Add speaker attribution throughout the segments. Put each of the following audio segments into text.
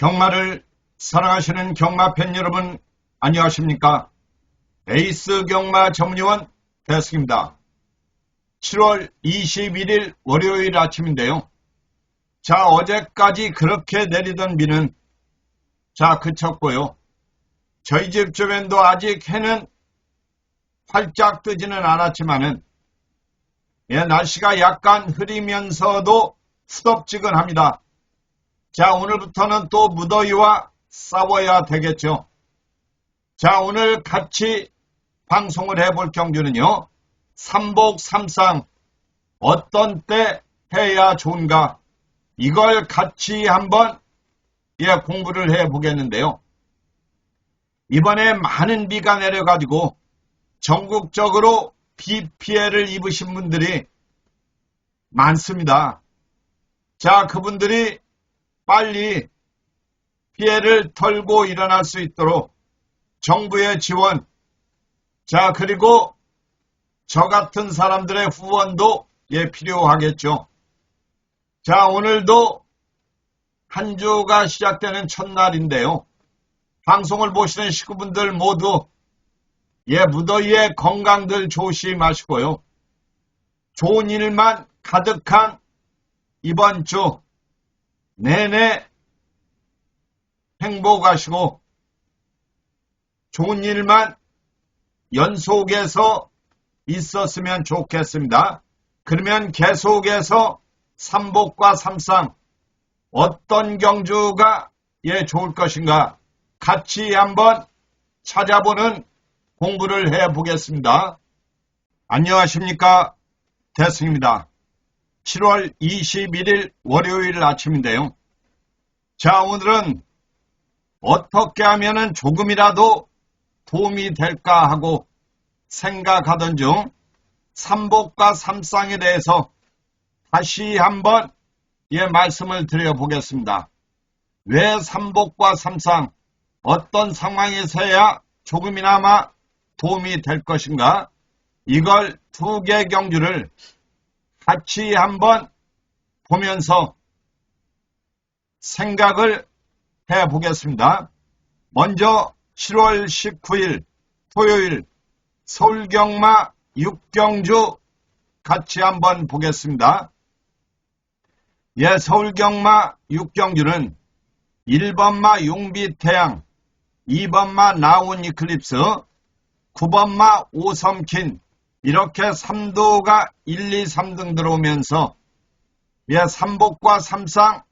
Speaker 1: 경마를 사랑하시는 경마팬 여러분 안녕하십니까? 에이스 경마 전문위원 대승입니다. 7월 21일 월요일 아침인데요. 자 어제까지 그렇게 내리던 비는 자 그쳤고요. 저희 집 주변도 아직 해는 활짝 뜨지는 않았지만은 예, 날씨가 약간 흐리면서도 후덥지근합니다. 자, 오늘부터는 또 무더위와 싸워야 되겠죠. 자, 오늘 같이 방송을 해볼 경주는요. 삼복 삼상 어떤 때 해야 좋은가 이걸 같이 한번 예, 공부를 해 보겠는데요. 이번에 많은 비가 내려가지고 전국적으로 비 피해를 입으신 분들이 많습니다. 자, 그분들이 빨리 피해를 털고 일어날 수 있도록 정부의 지원, 자, 그리고 저 같은 사람들의 후원도 예, 필요하겠죠. 자, 오늘도 한 주가 시작되는 첫날인데요. 방송을 보시는 식구분들 모두 예, 무더위에 건강들 조심하시고요. 좋은 일만 가득한 이번 주 내내 행복하시고 좋은 일만 연속해서 있었으면 좋겠습니다. 그러면 계속해서 삼복과 삼상 어떤 경주가 예 좋을 것인가 같이 한번 찾아보는 공부를 해 보겠습니다. 안녕하십니까 대승입니다. 7월 21일 월요일 아침인데요. 자, 오늘은 어떻게 하면 조금이라도 도움이 될까 하고 생각하던 중 삼복과 삼상에 대해서 다시 한번 예 말씀을 드려보겠습니다. 왜 삼복과 삼상 어떤 상황에서야 조금이나마 도움이 될 것인가 이걸 두 개 경주를 같이 한번 보면서 생각을 해 보겠습니다. 먼저 7월 19일 토요일 서울 경마 6경주 같이 한번 보겠습니다. 예, 서울 경마 6경주는 1번마 용비태양, 2번마 나온 이클립스, 9번마 오섬킨, 이렇게 3도가 1, 2, 3등 들어오면서 예, 3복과 3상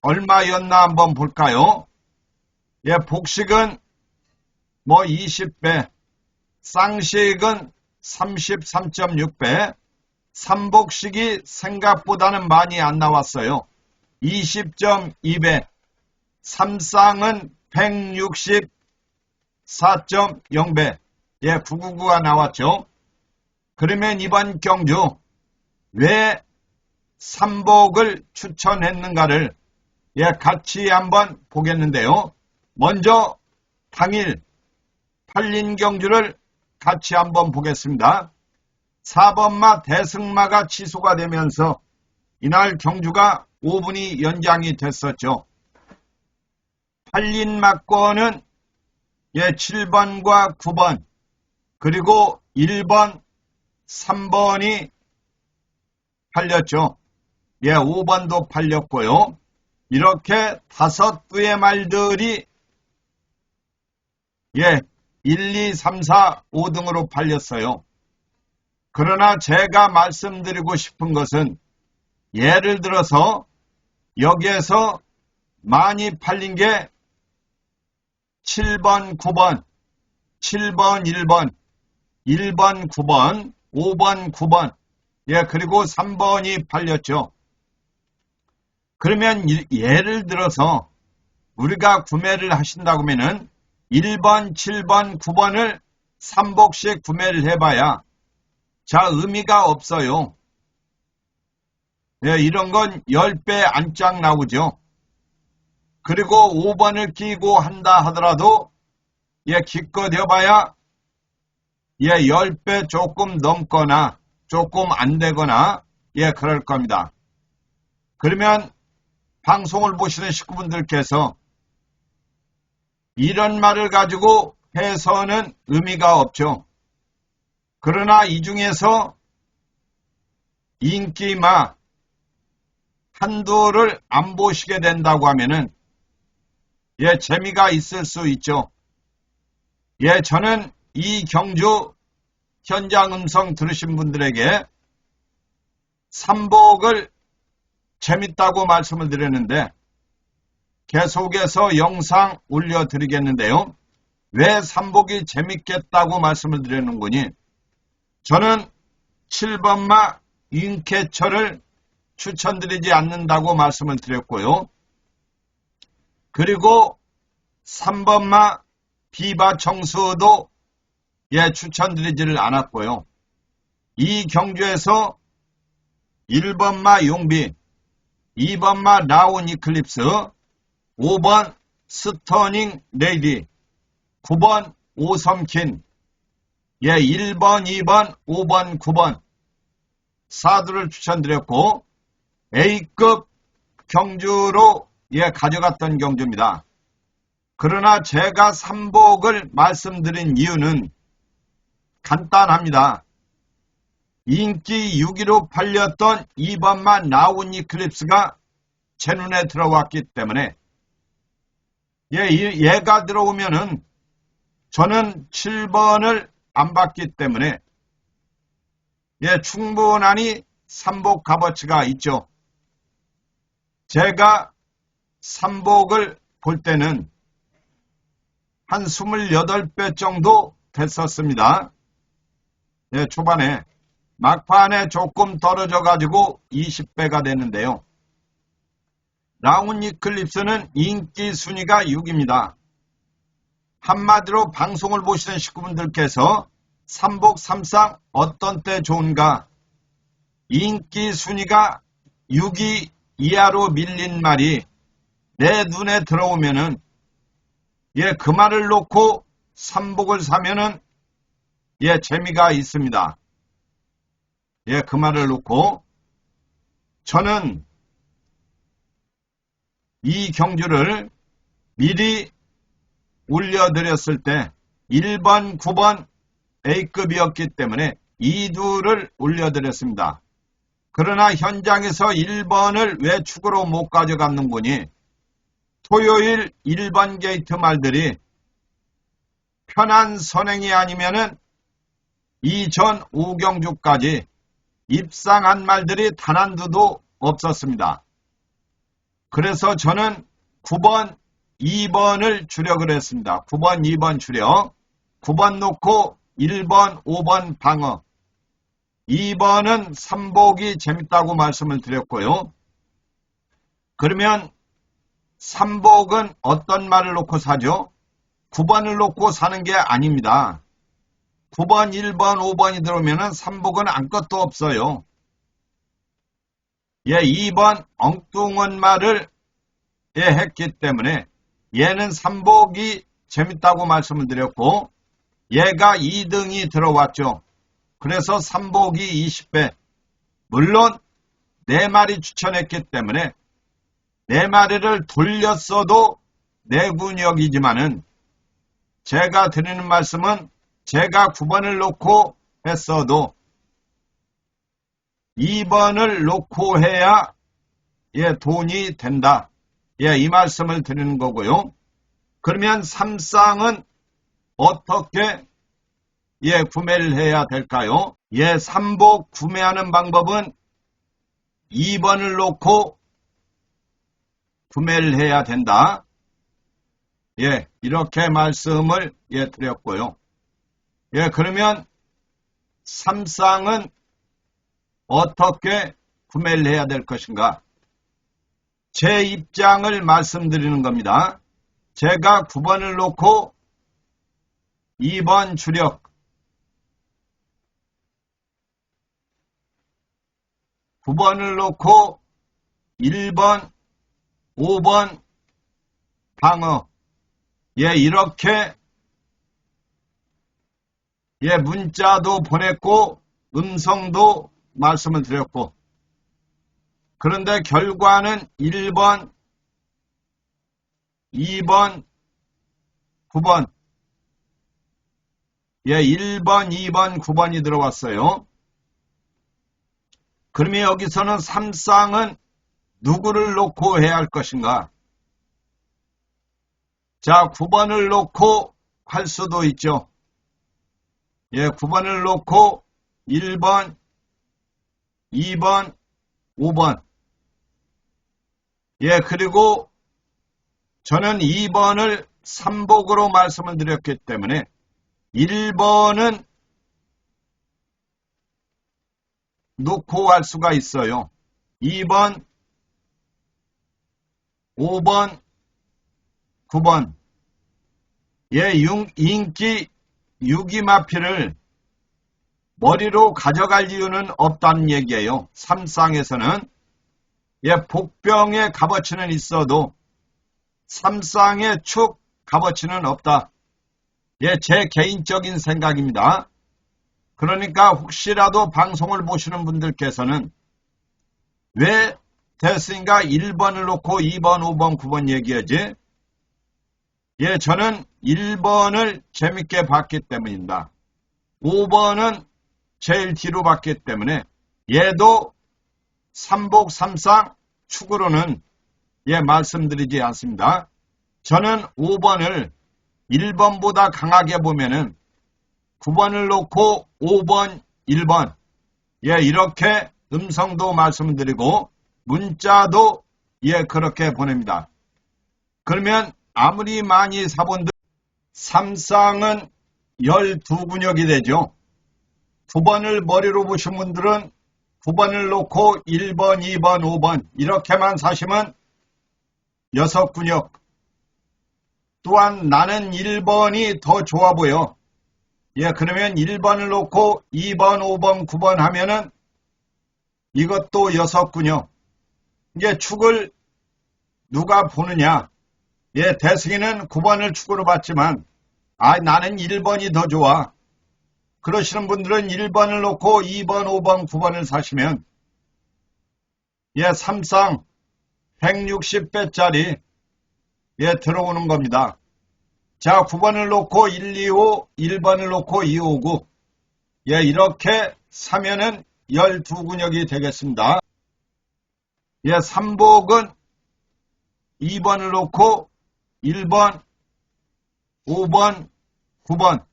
Speaker 1: 얼마였나 한번 볼까요? 예, 복식은 뭐 20배, 쌍식은 33.6배, 삼복식이 생각보다는 많이 안 나왔어요. 20.2배, 삼쌍은 164.0배, 예, 999가 나왔죠. 그러면 이번 경주 왜 삼복을 추천했는가를 예, 같이 한번 보겠는데요. 먼저 당일 팔린 경주를 같이 한번 보겠습니다. 4번마 대승마가 취소가 되면서 이날 경주가 5분이 연장이 됐었죠. 팔린 막권은 예, 7번과 9번 그리고 1번 3번이 팔렸죠. 예, 5번도 팔렸고요. 이렇게 다섯 부의 말들이 예, 1, 2, 3, 4, 5등으로 팔렸어요. 그러나 제가 말씀드리고 싶은 것은 예를 들어서 여기에서 많이 팔린 게 7번, 9번, 7번, 1번, 1번, 9번, 5번, 9번, 예, 그리고 3번이 팔렸죠. 그러면 예를 들어서 우리가 구매를 하신다고 하면은 1번, 7번, 9번을 3복씩 구매를 해봐야 자, 의미가 없어요. 예, 이런 건 10배 안짝 나오죠. 그리고 5번을 끼고 한다 하더라도 예, 기껏 해봐야 예, 10배 조금 넘거나 조금 안 되거나 예, 그럴 겁니다. 그러면 방송을 보시는 식구분들께서 이런 말을 가지고 해서는 의미가 없죠. 그러나 이 중에서 인기마 한도를 안 보시게 된다고 하면은 예, 재미가 있을 수 있죠. 예, 저는 이 경주 현장 음성 들으신 분들에게 삼복을 재밌다고 말씀을 드렸는데 계속해서 영상 올려드리겠는데요. 왜 삼복이 재밌겠다고 말씀을 드렸는군이 저는 7번마 윤캐처를 추천드리지 않는다고 말씀을 드렸고요. 그리고 3번마 비바 청수도 예, 추천드리지를 않았고요. 이 경주에서 1번 마 용비, 2번 마 라운 이클립스, 5번 스터닝 레이디, 9번 오섬킨, 예, 1번, 2번, 5번, 9번 사두를 추천드렸고 A급 경주로 예, 가져갔던 경주입니다. 그러나 제가 삼복을 말씀드린 이유는 간단합니다. 인기 6위로 팔렸던 2번만 나온 이클립스가 제 눈에 들어왔기 때문에 예, 얘가 들어오면은 저는 7번을 안 받기 때문에 예, 충분하니 삼복 값어치가 있죠. 제가 삼복을 볼 때는 한 28배 정도 됐었습니다. 예, 초반에 막판에 조금 떨어져 가지고 20배가 되는데요. 라운 이클립스는 인기 순위가 6입니다. 한마디로 방송을 보시는 식구분들께서 삼복 삼상 어떤 때 좋은가 인기 순위가 6위 이하로 밀린 말이 내 눈에 들어오면은 예, 그 말을 놓고 삼복을 사면은 예, 재미가 있습니다. 예, 그 말을 놓고 저는 이 경주를 미리 올려드렸을 때 1번, 9번 A급이었기 때문에 2두를 올려드렸습니다. 그러나 현장에서 1번을 왜 축으로 못 가져갔는군이 토요일 1번 게이트 말들이 편한 선행이 아니면은 이전 오경주까지 입상한 말들이 단 한 두도 없었습니다. 그래서 저는 9번, 2번을 주력을 했습니다. 9번, 2번 주력. 9번 놓고 1번, 5번 방어. 2번은 삼복이 재밌다고 말씀을 드렸고요. 그러면 삼복은 어떤 말을 놓고 사죠? 9번을 놓고 사는 게 아닙니다. 9번, 1번, 5번이 들어오면 삼복은 아무것도 없어요. 예, 2번 엉뚱한 말을 예, 했기 때문에 얘는 삼복이 재밌다고 말씀을 드렸고 얘가 2등이 들어왔죠. 그래서 삼복이 20배. 물론 네 마리 추천했기 때문에 네 마리를 돌렸어도 내군역이지만은 제가 드리는 말씀은 제가 9번을 놓고 했어도 2번을 놓고 해야 예, 돈이 된다. 예, 이 말씀을 드리는 거고요. 그러면 삼쌍은 어떻게 예, 구매를 해야 될까요? 예, 삼복 구매하는 방법은 2번을 놓고 구매를 해야 된다. 예, 이렇게 말씀을 예, 드렸고요. 예, 그러면 삼쌍은 어떻게 구매를 해야 될 것인가? 제 입장을 말씀드리는 겁니다. 제가 9번을 놓고 2번 주력, 9번을 놓고 1번, 5번 방어. 예, 이렇게 예, 문자도 보냈고 음성도 말씀을 드렸고 그런데 결과는 1번, 2번, 9번. 예, 1번, 2번, 9번이 들어왔어요. 그러면 여기서는 삼쌍은 누구를 놓고 해야 할 것인가? 자, 9번을 놓고 할 수도 있죠. 예, 9번을 놓고 1번, 2번, 5번. 예, 그리고 저는 2번을 3복으로 말씀을 드렸기 때문에 1번은 놓고 할 수가 있어요. 2번, 5번, 9번. 예, 융- 인기 유기마피를 머리로 가져갈 이유는 없다는 얘기예요. 삼쌍에서는 예, 복병의 값어치는 있어도 삼쌍의 축 값어치는 없다. 예, 제 개인적인 생각입니다. 그러니까 혹시라도 방송을 보시는 분들께서는 왜 됐으니까 1번을 놓고 2번, 5번, 9번 얘기하지? 예, 저는 1번을 재밌게 봤기 때문입니다. 5번은 제일 뒤로 봤기 때문에 얘도 삼복 삼상 축으로는 예 말씀드리지 않습니다. 저는 5번을 1번보다 강하게 보면은 9번을 놓고 5번, 1번 예 이렇게 음성도 말씀드리고 문자도 예 그렇게 보냅니다. 그러면 아무리 많이 사본들 삼쌍은 12근육이 되죠. 9번을 머리로 보신 분들은 9번을 놓고 1번, 2번, 5번 이렇게만 사시면 6근육 또한 나는 1번이 더 좋아 보여. 예, 그러면 1번을 놓고 2번, 5번, 9번 하면은 이것도 6근육. 이제 축을 누가 보느냐. 예, 대승이는 9번을 축으로 봤지만 아, 나는 1번이 더 좋아. 그러시는 분들은 1번을 놓고 2번, 5번, 9번을 사시면 예, 삼쌍 160배짜리 예, 들어오는 겁니다. 자, 9번을 놓고 1, 2, 5, 1번을 놓고 2, 5, 9. 예, 이렇게 사면은 12근육이 되겠습니다. 예, 삼복은 2번을 놓고 1번, 5번, 9번.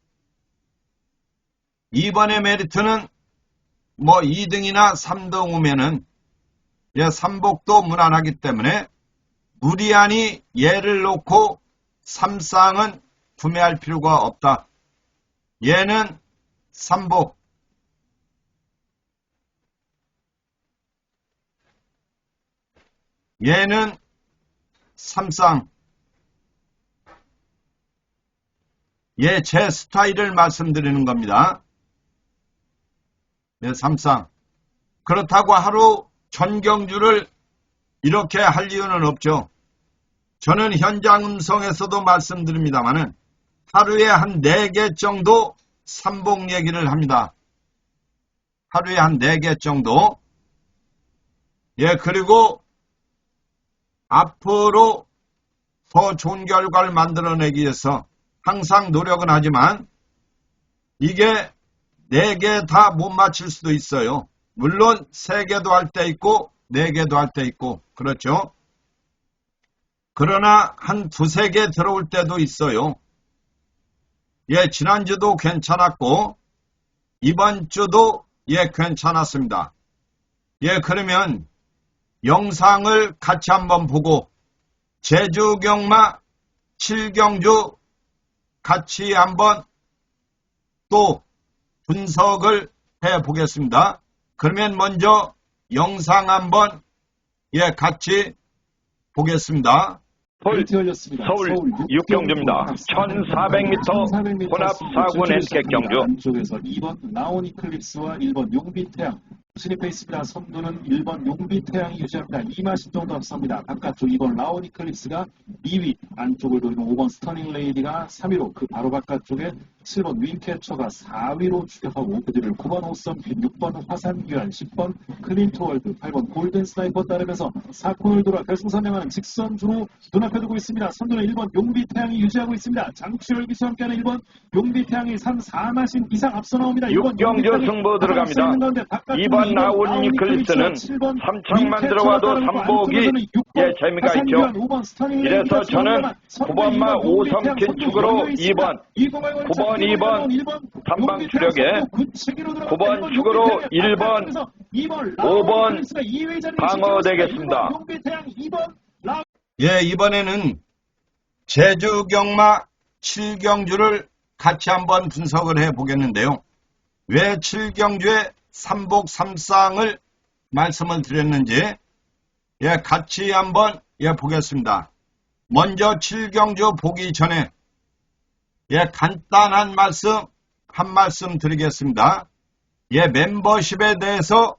Speaker 1: 2번의 메리트는 뭐 2등이나 3등 오면은 예, 삼복도 무난하기 때문에 무리하니 얘를 놓고 삼쌍은 구매할 필요가 없다. 얘는 삼복. 얘는 삼쌍. 얘제 스타일을 말씀드리는 겁니다. 네, 삼쌍. 그렇다고 하루 전경주를 이렇게 할 이유는 없죠. 저는 현장 음성에서도 말씀드립니다만은 하루에 한 4개 정도 삼복 얘기를 합니다. 하루에 한 4개 정도. 예, 그리고 앞으로 더 좋은 결과를 만들어내기 위해서 항상 노력은 하지만 이게 4개 다 못 맞힐 수도 있어요. 물론 3개도 할 때 있고 4개도 할 때 있고 그렇죠. 그러나 한 두세 개 들어올 때도 있어요. 예, 지난주도 괜찮았고 이번 주도 예, 괜찮았습니다. 예, 그러면 영상을 같이 한번 보고 제주 경마 칠경주 같이 한번 또 분석을 해 보겠습니다. 그러면 먼저 영상 한번 예 같이 보겠습니다.
Speaker 2: 서울,
Speaker 3: 열렸습니다.
Speaker 2: 서울 육경주입니다. 1400m 혼합 사군 엔티켓 경주.
Speaker 3: 안쪽에서 2번 나온 이클립스와 1번 용비 태양
Speaker 2: 진입해 있습니다. 선두는 1번 용비태양이 유지합니다. 2마신 정도 앞섭니다. 바깥쪽 2번 라오니클립스가 2위, 안쪽을 돌리는 5번 스터닝 레이디가 3위로 그 바로 바깥쪽에 7번 윈캐쳐가 4위로 추격하고 그 뒤를 9번 오썸핀, 6번 화산규환, 10번 클린토월드, 8번 골든 스나이퍼 따르면서 4코너를 돌아 결승선 향하는 직선주로 눈앞에 두고 있습니다. 선두는 1번 용비태양이 유지하고 있습니다. 장치열 기수와 함께하는 1번 용비태양이 3, 4마신 이상 앞서 나옵니다. 1번
Speaker 3: 육경주 승부 들어갑니다. 2번 라운 니클리스는 삼창만 들어와도 삼복이 예, 재미가 있죠. 이래서 저는 9번마 오성킨 축으로 2번, 9번, 2번 단방 추력에 9번 축으로 1번, 5번 방어 되겠습니다.
Speaker 1: 예, 이번에는 제주 경마 7경주를 같이 한번 분석을 해 보겠는데요. 왜 7경주의 삼복 삼상을 말씀을 드렸는지 예, 같이 한번 예, 보겠습니다. 먼저 7경주 보기 전에 예, 간단한 말씀 한 말씀 드리겠습니다. 예, 멤버십에 대해서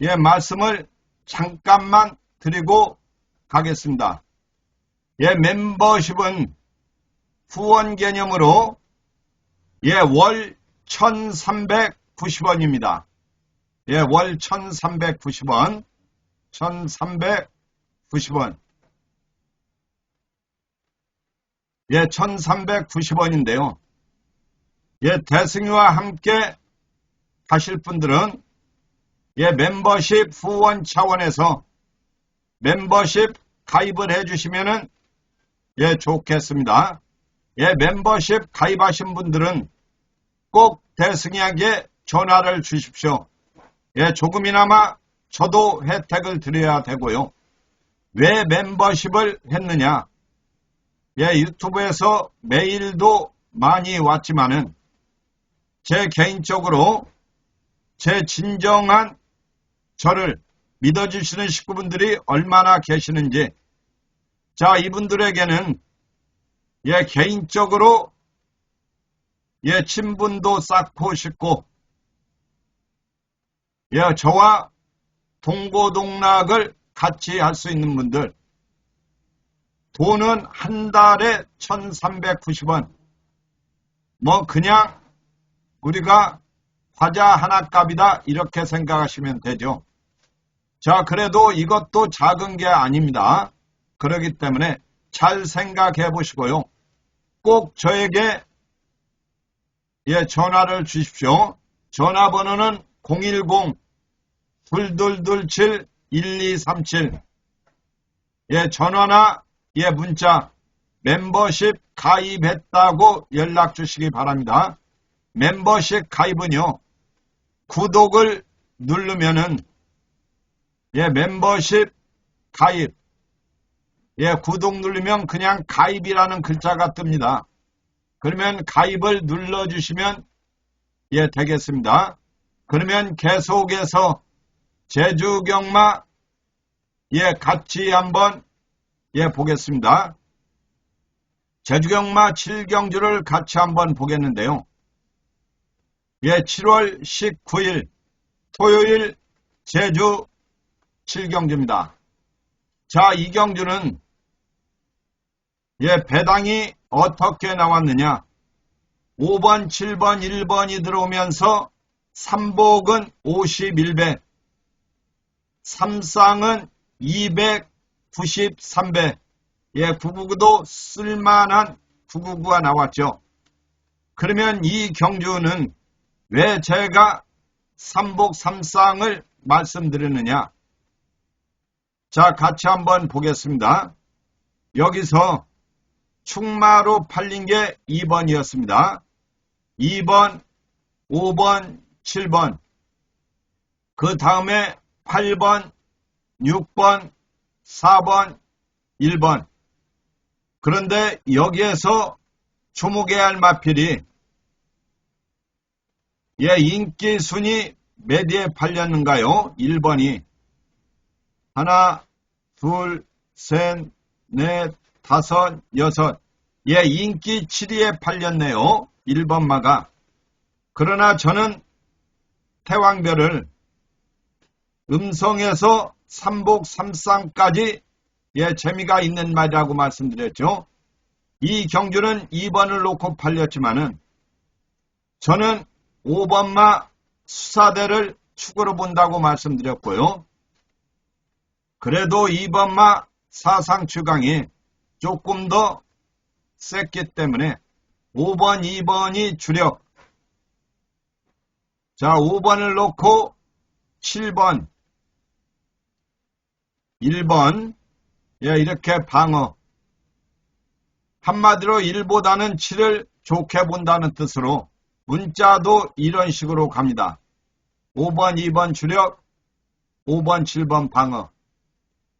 Speaker 1: 예, 말씀을 잠깐만 드리고 가겠습니다. 예, 멤버십은 후원 개념으로 예, 월 1390원입니다. 예, 월 1390원. 1390원. 예, 1390원인데요. 예, 대승유와 함께 하실 분들은 예, 멤버십 후원 차원에서 멤버십 가입을 해주시면은 예, 좋겠습니다. 예, 멤버십 가입하신 분들은 꼭 대승이에게 전화를 주십시오. 예, 조금이나마 저도 혜택을 드려야 되고요. 왜 멤버십을 했느냐? 예, 유튜브에서 메일도 많이 왔지만은 제 개인적으로 제 진정한 저를 믿어주시는 식구분들이 얼마나 계시는지 자 이분들에게는 예 개인적으로 예 친분도 쌓고 싶고 예 저와 동고동락을 같이 할 수 있는 분들 돈은 한 달에 1390원 뭐 그냥 우리가 과자 하나 값이다 이렇게 생각하시면 되죠. 자 그래도 이것도 작은 게 아닙니다. 그렇기 때문에 잘 생각해 보시고요. 꼭 저에게 예, 전화를 주십시오. 전화번호는 010 2227 1237 예, 전화나 예, 문자 멤버십 가입했다고 연락 주시기 바랍니다. 멤버십 가입은요. 구독을 누르면은 예, 멤버십 가입 예, 구독 누르면 그냥 가입이라는 글자가 뜹니다. 그러면 가입을 눌러주시면 예, 되겠습니다. 그러면 계속해서 제주 경마 예, 같이 한번 예, 보겠습니다. 제주 경마 7경주를 같이 한번 보겠는데요. 예, 7월 19일 토요일 제주 7경주입니다. 자, 이 경주는 예, 배당이 어떻게 나왔느냐? 5번, 7번, 1번이 들어오면서 3복은 51배, 3쌍은 293배, 예, 999도 쓸만한 999가 나왔죠. 그러면 이 경주는 왜 제가 3복 3쌍을 말씀드리느냐? 자, 같이 한번 보겠습니다. 여기서 충마로 팔린 게 2번이었습니다. 2번, 5번, 7번. 그 다음에 8번, 6번, 4번, 1번. 그런데 여기에서 주목해야 할 마필이 예, 인기 순위 몇 위에 팔렸는가요? 1번이 하나, 둘, 셋, 넷, 다섯, 여섯. 예, 인기 7위에 팔렸네요. 1번마가. 그러나 저는 태왕별을 음성에서 삼복 삼상까지 예, 재미가 있는 말이라고 말씀드렸죠. 이 경주는 2번을 놓고 팔렸지만은 저는 5번마 수사대를 축으로 본다고 말씀드렸고요. 그래도 2번마 사상 추강이 조금 더 셌기 때문에 5번, 2번이 주력. 자, 5번을 놓고 7번, 1번, 예, 이렇게 방어. 한마디로 1보다는 7을 좋게 본다는 뜻으로 문자도 이런 식으로 갑니다. 5번, 2번 주력, 5번, 7번 방어.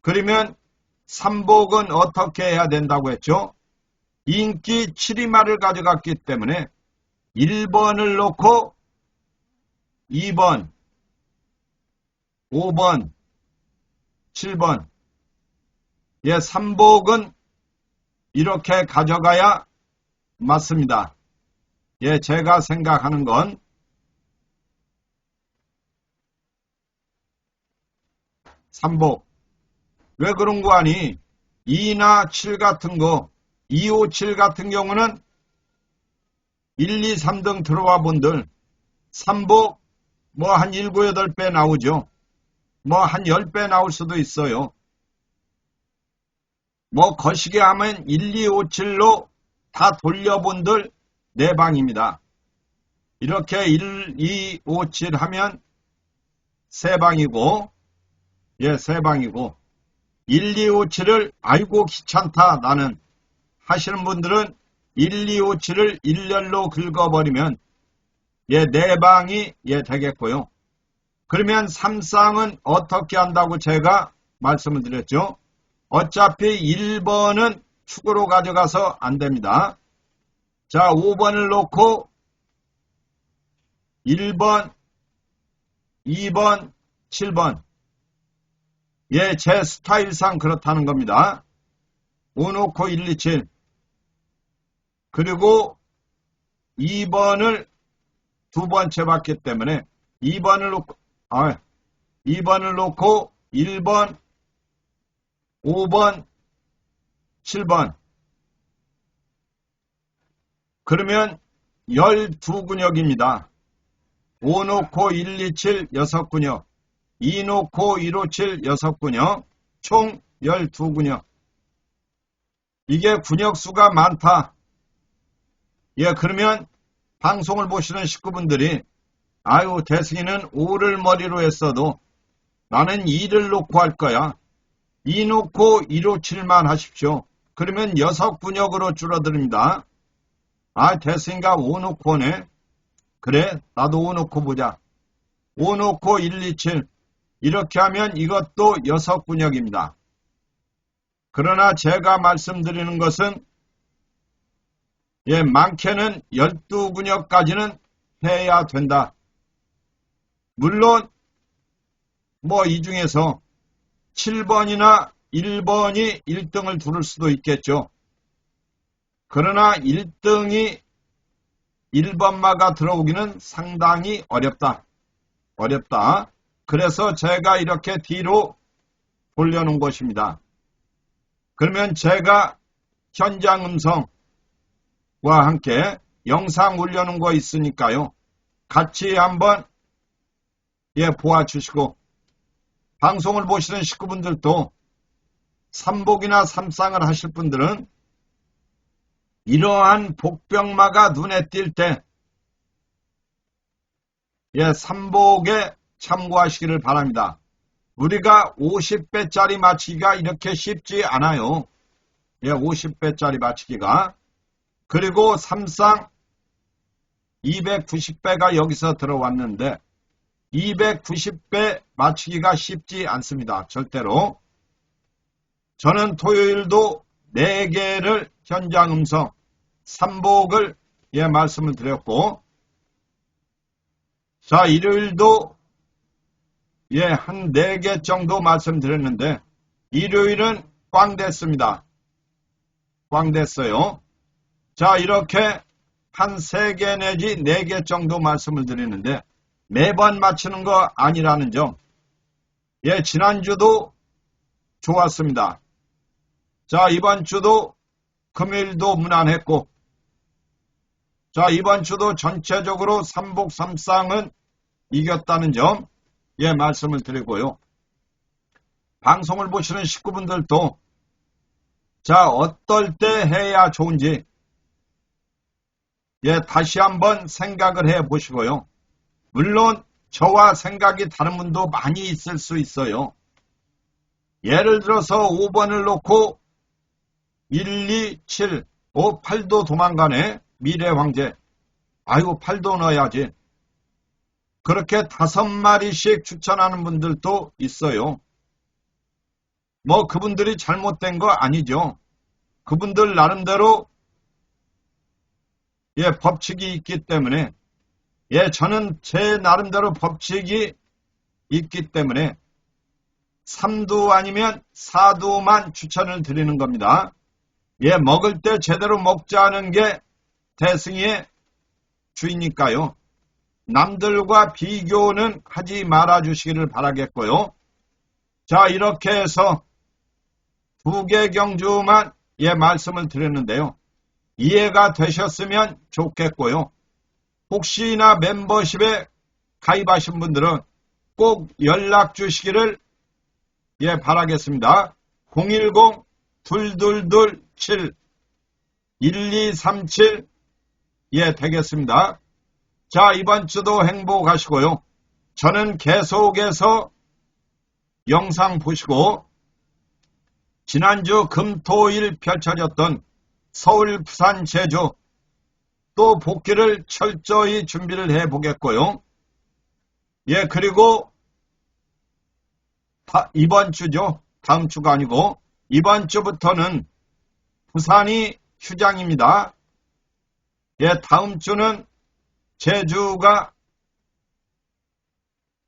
Speaker 1: 그러면 삼복은 어떻게 해야 된다고 했죠? 인기 7이마를 가져갔기 때문에 1번을 놓고 2번, 5번, 7번. 예, 삼복은 이렇게 가져가야 맞습니다. 예, 제가 생각하는 건 삼복. 왜 그런 거 아니? 2나 7 같은 거, 2, 5, 7 같은 경우는 1, 2, 3등 들어와 본들 삼복 뭐 한 7, 8배 나오죠. 뭐 한 10배 나올 수도 있어요. 뭐 거시기 하면 1, 2, 5, 7로 다 돌려본들 네 방입니다. 이렇게 1, 2, 5, 7 하면 세 방이고 예, 세 방이고 1, 2, 5, 7을 아이고 귀찮다 나는 하시는 분들은 1, 2, 5, 7을 1열로 긁어버리면 예, 네 방이 예 되겠고요. 그러면 삼쌍은 어떻게 한다고 제가 말씀을 드렸죠. 어차피 1번은 축으로 가져가서 안 됩니다. 자, 5번을 놓고 1번, 2번, 7번. 예, 제 스타일상 그렇다는 겁니다. 5 놓고 1, 2, 7. 그리고 2번을 두 번째 봤기 때문에 2번을 놓고, 아, 2번을 놓고 1번, 5번, 7번. 그러면 12근역입니다. 5 놓고 1, 2, 7, 6근역. 2 놓고 1, 5, 7, 6근역. 총 12근역. 이게 근역수가 많다. 예, 그러면 방송을 보시는 식구분들이 아유, 대승이는 5를 머리로 했어도 나는 2를 놓고 할 거야. 2 놓고 1호 7만 하십시오. 그러면 6 분역으로 줄어듭니다. 아, 됐으니까 5 놓고 오네. 그래, 나도 5 놓고 보자. 5 놓고 1, 2, 7. 이렇게 하면 이것도 6 분역입니다. 그러나 제가 말씀드리는 것은 예, 많게는 12근역까지는 해야 된다. 물론 뭐 이 중에서 7번이나 1번이 1등을 두를 수도 있겠죠. 그러나 1등이 1번마가 들어오기는 상당히 어렵다. 어렵다. 그래서 제가 이렇게 뒤로 돌려놓은 것입니다. 그러면 제가 현장 음성과 함께 영상 올려놓은 거 있으니까요. 같이 한번 예 보아주시고 방송을 보시는 식구분들도 삼복이나 삼상을 하실 분들은 이러한 복병마가 눈에 띌 때, 예, 삼복에 참고하시기를 바랍니다. 우리가 50배짜리 맞추기가 이렇게 쉽지 않아요. 예, 50배짜리 맞추기가. 그리고 삼상 290배가 여기서 들어왔는데, 290배 맞추기가 쉽지 않습니다. 절대로. 저는 토요일도 4개를 현장 음성, 삼복을 예, 말씀을 드렸고, 자, 일요일도 예, 한 4개 정도 말씀드렸는데, 일요일은 꽝 됐습니다. 꽝 됐어요. 자, 이렇게 한 3개 내지 4개 정도 말씀을 드리는데, 매번 맞추는 거 아니라는 점. 예, 지난주도 좋았습니다. 자, 이번 주도 금요일도 무난했고, 자, 이번 주도 전체적으로 삼복 삼상은 이겼다는 점, 예, 말씀을 드리고요. 방송을 보시는 식구분들도, 자, 어떨 때 해야 좋은지, 예, 다시 한번 생각을 해 보시고요. 물론, 저와 생각이 다른 분도 많이 있을 수 있어요. 예를 들어서 5번을 놓고 1, 2, 7, 5, 8도 도망가네. 미래 황제. 아이고, 8도 넣어야지. 그렇게 다섯 마리씩 추천하는 분들도 있어요. 뭐 그분들이 잘못된 거 아니죠. 그분들 나름대로 예, 법칙이 있기 때문에 예, 저는 제 나름대로 법칙이 있기 때문에 3두 아니면 4두만 추천을 드리는 겁니다. 예, 먹을 때 제대로 먹자는 게 대승의 주의니까요. 남들과 비교는 하지 말아 주시기를 바라겠고요. 자, 이렇게 해서 두개 경주만 예, 말씀을 드렸는데요. 이해가 되셨으면 좋겠고요. 혹시나 멤버십에 가입하신 분들은 꼭 연락 주시기를 예, 바라겠습니다. 010-2227-1237 예, 되겠습니다. 자, 이번 주도 행복하시고요. 저는 계속해서 영상 보시고 지난주 금토일 펼쳐졌던 서울, 부산, 제주 또 복귀를 철저히 준비를 해 보겠고요. 예, 그리고 다- 이번 주죠. 다음 주가 아니고 이번 주부터는 부산이 휴장입니다. 예, 다음 주는 제주가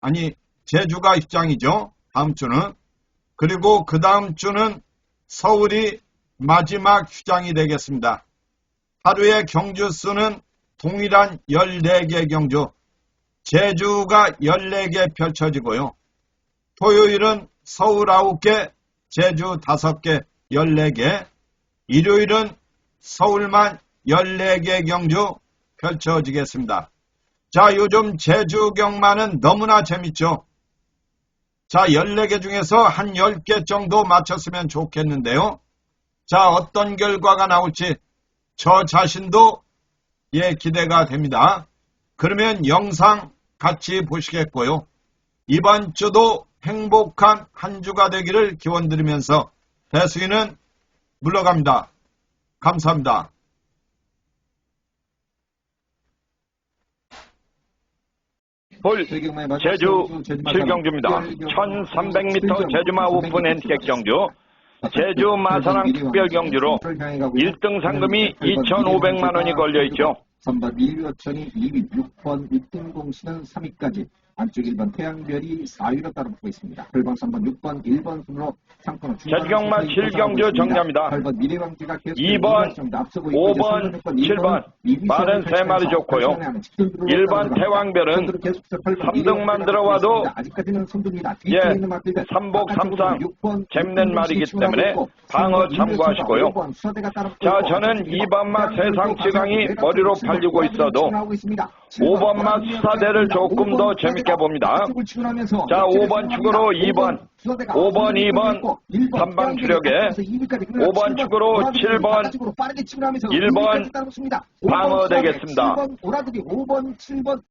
Speaker 1: 아니 제주가 휴장이죠. 다음 주는 그리고 그 다음 주는 서울이 마지막 휴장이 되겠습니다. 하루의 경주 수는 동일한 14개 경주, 제주가 14개 펼쳐지고요. 토요일은 서울 9개, 제주 5개, 14개, 일요일은 서울만 14개 경주 펼쳐지겠습니다. 자, 요즘 제주 경마는 너무나 재밌죠? 자, 14개 중에서 한 10개 정도 맞췄으면 좋겠는데요. 자, 어떤 결과가 나올지 저 자신도 예, 기대가 됩니다. 그러면 영상 같이 보시겠고요. 이번 주도 행복한 한 주가 되기를 기원 드리면서 대수인은 물러갑니다. 감사합니다.
Speaker 3: 볼 제주 7경주입니다. 1300m 제주마 오픈 엔티켓 경주 제주 마사랑 특별 경주로 1등 상금이 2,500만 원이 걸려 있죠.
Speaker 2: 선발 1위 어천이 2위 6번 1등 공신은 3위까지 안쪽 1번 태양별이 4위로 따라붙고 있습니다. 8번 3번 6번 1번 순으로 상권을
Speaker 3: 제주경마 7경주 정리합니다.
Speaker 2: 8번 미래왕지가 계속
Speaker 3: 2번, 5번, 7번 말은 세 마리 좋고요. 1번 태왕별은 3등만 들어와도 예, 삼복 삼상 재밌는 말이기 때문에 방어 참고하시고요. 자, 저는 2번마 세상 최강이 머리로 팔 리고 있어도 5번마 수사대를 조금 더 재밌게 봅니다. 자, 5번 축으로 2번, 5번, 2번, 삼방 추력에. 5번 축으로 7번, 1번. 방어 되겠습니다.
Speaker 2: 5번, 5번, 7번